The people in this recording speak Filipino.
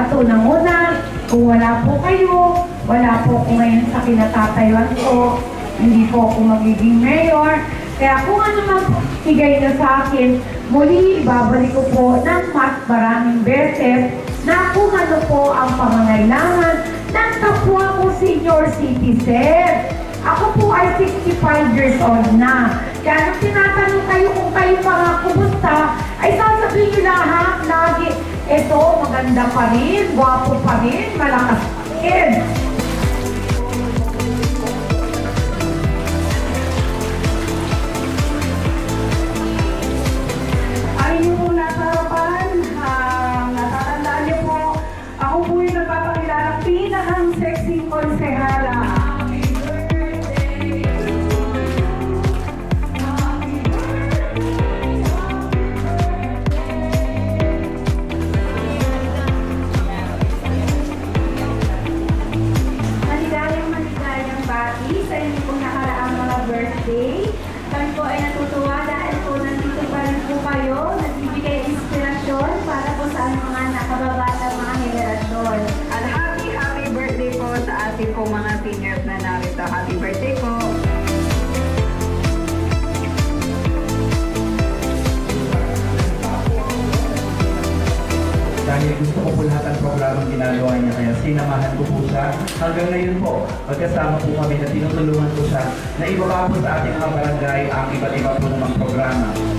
At unang-una, kung wala po kayo, wala po ako ngayon sa kinatatayuan ko, hindi po ako magiging mayor. Kaya kung ano man po bigay na sa akin, muli ibabalik ko po ng mas maraming beses na kung ano po ang pangangailangan ng kapwa ko senior citizen. Ako po ay 65 years old na. Kaya nung tinatanong kayo kung kayo mga kumusta, ay sasabihin nyo lahat lagi, eto, maganda pa rin, gwapo pa rin, malakas pa rin. Birthday. Kami po ay natutuwa dahil po nandito pa rin po kayo, nagbibigay inspirasyon para po sa mga nakababatang mga henerasyon. At happy, happy birthday po sa ating po mga seniors na narito. Happy birthday po! Dahil gusto ko po lahat ang programang ginagawa niya, kaya sinamahan ko po siya. Hanggang ngayon po, magkasama po kami na tinutulungan ko siya na ibaba po sa ating mga barangay ang iba't iba po namang programa.